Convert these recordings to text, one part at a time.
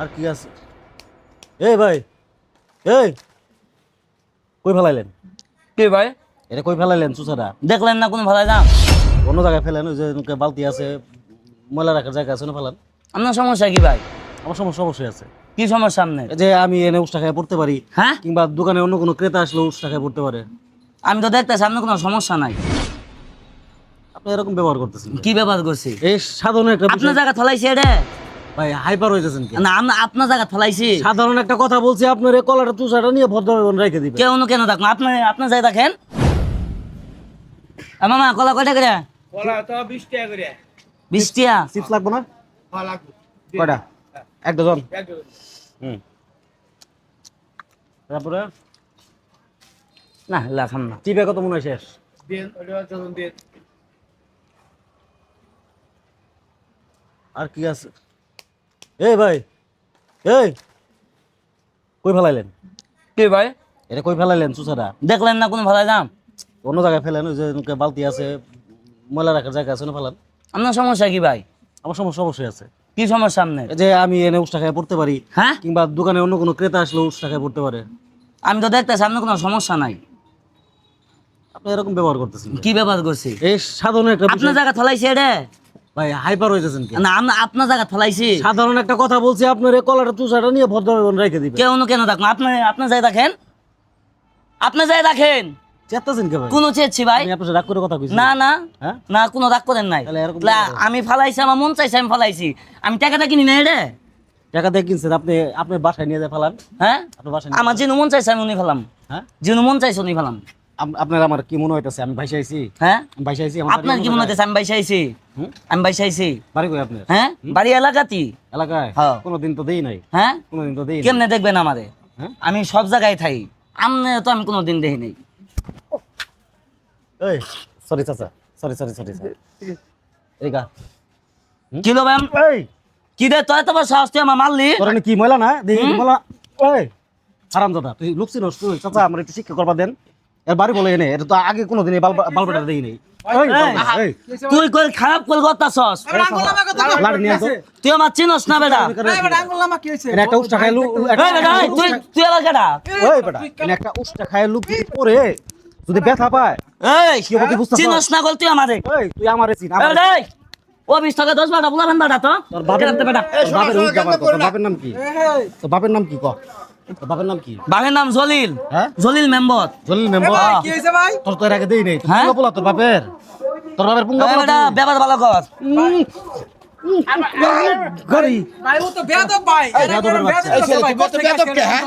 আর কি আছে? এই ভাই এই কই ফেলাইলেন? কি ভাই? এটা কই ফেলাইলেন চুচারা দেখলেন না কোনো ভাড়ায় দাম অন্য জায়গায় ফেলেন ওই যে বালতি আছে ময়লা রাখার জায়গা আছে না ফেলান। আপনার সমস্যা কি ভাই? আমার সমস্যা অবশ্যই আছে। কি সমস্যা এই যে আমি এনে উষ্টা খায় পড়তে পারি হ্যাঁ? কিংবা দোকানে অন্য কোনো ক্রেতা আসলে উষ্টা খায় পড়তে পারে। আমি তো দেখতেছি আপনার কোনো সমস্যা নাই। আপনি এরকম ব্যবহার করতেছেন কি ব্যবহার করছি? এই সাধারণ একটা আপনার জায়গা ফলাইছি এটা? ভাই হাইপার হয়ে যাচ্ছেন কি না আমরা আপনার জায়গা ফলাইছি সাধারণ একটা কথা বলছি আপনার এই কলাটা তুষাটা নিয়ে ভদ্রভাবে রেখে দিবে কেউ কেন দেখুন আপনি আপনার জায়গা দেখেন। আ, মামা কলা কয়টা করে? কলা তো বিশ টাকা করে। বিশ টিয়া? চিপস লাগবে না? হ্যাঁ লাগবে। কয়টা? এক ডজন? হুম। তারপরে? না লাখাম না। টিপে কত মনে হয় শেষ? দিন ওটা যখন দিন। আর কি আছে? এই ভাই এই। কই ফেলাইলেন? কি ভাই? এটা কই ফেলাইলেন দেখলেন না কোনো দাম অন্য জায়গায় ফেলেন ওই যে বালতি আছে ময়লা রাখার জায়গা আছে না ফেলান। আপনার সমস্যা কি ভাই? আমার সমস্যা অবশ্যই আছে। কি সমস্যা যে আমি এনে খায় পড়তে পারি হ্যাঁ? কিংবা দোকানে অন্য কোনো ক্রেতা আসলে উষ্টা খায় পড়তে পারে। আমি তো দেখতেছি আপনার কোনো সমস্যা নাই। আপনি এরকম ব্যবহার করতেছেন কি ব্যাপার করছি? এই সাধারণ একটা আপনার জায়গা ফলাইছি এটা? ভাই হাইপার হয়ে যাচ্ছেন না আমরা আপনার জায়গা ফলাইছি সাধারণ একটা কথা বলছি আপনার এই কলাটা তুষাটা নিয়ে রেখে দিবে কেউ কেন দেখুন আপনি আপনার জায়গা দেখেন। আপনার জায়গা দেখেন। চেতাছেন কে ভাই? কোনো চেয়েছি ভাই। আমি আপনার রাগ করে কথা কইছি। না না। হ্যাঁ? না কোনো রাগ করেন নাই? আমি ফালাইছি আমার মন চাইছে আমি ফালাইছি। আমি টাকাটা কিনি না টাকা দিয়ে কিনছেন আপনি আপনার বাসায় নিয়ে যায় ফেলান। হ্যাঁ? আপনার বাসায় আমার যেন মন চাইছে আমি উনি ফেলাম। হ্যাঁ? যেন মন চাইছে উনি ফেলাম। আপনার আমার কি মনে হইতেছে? আমি ভাইসা আইছি। হ্যাঁ? ভাইসা আইছি আপনার কি মনে হচ্ছে আমি বাইসা আইছি। আমি বাইসা আইছি। বাড়ি কই আপনার? হ্যাঁ? বাড়ি এলাকাতি। এলাকায়? হ্যাঁ। কোনোদিন তো দেই নাই। হ্যাঁ? কোনোদিন তো দেই কেমনে দেখবেন আমারে? হ্যাঁ? আমি সব জায়গায় থাই। আমনে তো আমি কোনোদিন দেখি নাই। এই সরি চাচা। সরি সরি সরি এই গা। কি লো ম্যাম? এই! কি দে তোর তোমার সাহস তুই আমার মারলি? তোর কি ময়লা না? দেখি ময়লা। ওই হারাম দাদা তুই লুকছি নষ্ট চাচা আমার একটু শিক্ষা করবা দেন। এর বাড়ি বলে এনে এটা তো আগে কোনোদিন এই বাল বালবাটা দেই নাই এই, এই, তুই কই খারাপ কল করতাছস? লাড়ি নিয়ে আসো। তুই আমার চিনস না বেটা? এনে একটা উষ্টা খায় লু- এই বেটা এই, তুই তুই এলাকাটা ওই বেটা একটা উষ্টা খায় লুক যদি পরে যদি ব্যথা পায় এই কি হবে বুঝতেছ? চিনস না গল তুই আমারে? এই তুই আমারে চিন এই আমারে এই, ও বিশ টাকা দশ বলাবেন বেটা তো? বেটা তোর বাপের নাম কি? তোর বাপের নাম কি ক? বাপের নাম কি? বাঘের নাম জলিল। হ্যাঁ? জলিল মেম্বর। জলিল মেম্বার? কি হয়েছে ভাই? তোর তো এর আগে দেই নাই হ্যাঁ? পুঙ্গা পোলা তোর বাপের। তোর বাপের পুঙ্গা পোলা বেটা ব্যাপার ভালো কর উম, ভাই ও তো বেয়াদব ভাই। এই বেয়াদব কে হ্যাঁ?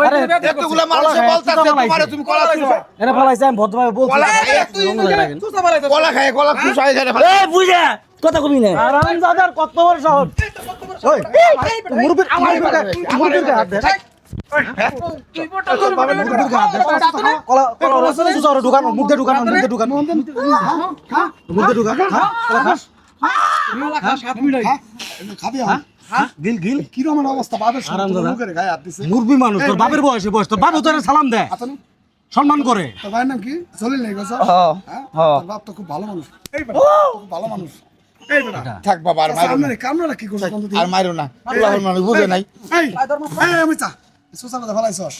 আরে, এতগুলো মানুষ কলা খায়, বলতাছে চুষা তোমারে ফেলাইছে। তুমি কলা চুষা এরা ফেলাইছে আমি ভদ্রভাবে বলছি। কলা খায়, তুই অন্য কলা খায় কলা চুষা এখানে এই বুঝে? কথা কবি না। কত বড় সাহস বাপের মুরবি মানুষ তোর বাপের বয়সে বয়স তোর বাপ তোর সালাম দেয় সম্মান করে নাম কি নেই তো খুব ভালো মানুষ ভালো মানুষ থাক বাবা আর মারো না আর মারো না বুঝে নাই আমি চা। সুসানা দা ফলাইছস?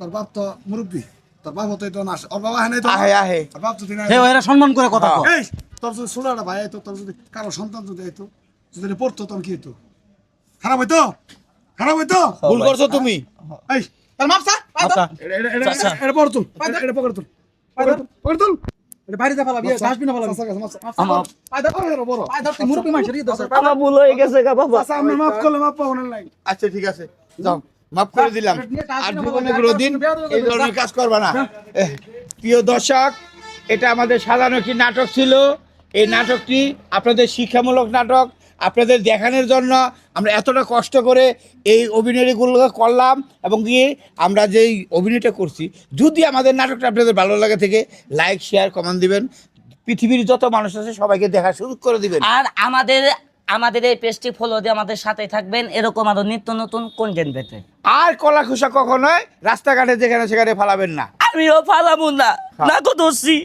তোর বাপ তো মুরব্বি। তোর বাপ তো তো না আসে। ওর বাবা হ্যাঁ নাই তো আহে আহে। তোর বাপ যদি না হে এরা সম্মান করে কথা কয়। এই তোর যদি ষোলোটা ভাই আইতো তোর যদি কারও সন্তান যদি আইতো যদি এটা পড়তো তখন কি হইতো? খারাপ হইতো? খারাপ হইতো? ভুল করছ তুমি। এই তার মাপ চা এটা এটা এটা এটা পড় তুল। এটা- এটা পকড় তুল। পকড় তুল। এটা বাইরে যা ডাস্টবিনে আমার পায় ধর। বড় পায় ধর মানুষ রে দছ আমার ভুল হয়ে গেছে গা বাবা। আচ্ছা আমরা মাফ করলে মাফ পাবো না আচ্ছা ঠিক আছে। যাও। মাফ করে দিলাম। আর জীবনে কোনোদিন এই ধরনের কাজ করবা না। প্রিয় দর্শক এটা আমাদের সাধারণ একটি নাটক ছিল। এই নাটকটি আপনাদের শিক্ষামূলক নাটক আপনাদের দেখানোর জন্য আমরা এতটা কষ্ট করে এই অভিনয়গুলো করলাম এবং গিয়ে আমরা যেই অভিনয়টা করছি যদি আমাদের নাটকটা আপনাদের ভালো লাগে থেকে লাইক শেয়ার কমেন্ট দিবেন। পৃথিবীর যত মানুষ আছে সবাইকে দেখা শুরু করে দিবেন। আর আমাদের আমাদের এই পেজটি ফলো দিয়ে আমাদের সাথে থাকবেন। এরকম আরও নিত্য নতুন কন্টেন্ট পেতে আর কলা খুশা কখনোই রাস্তাঘাটে যেখানে সেখানে ফালাবেন না। আমিও ফালাবো না। না তো দোষী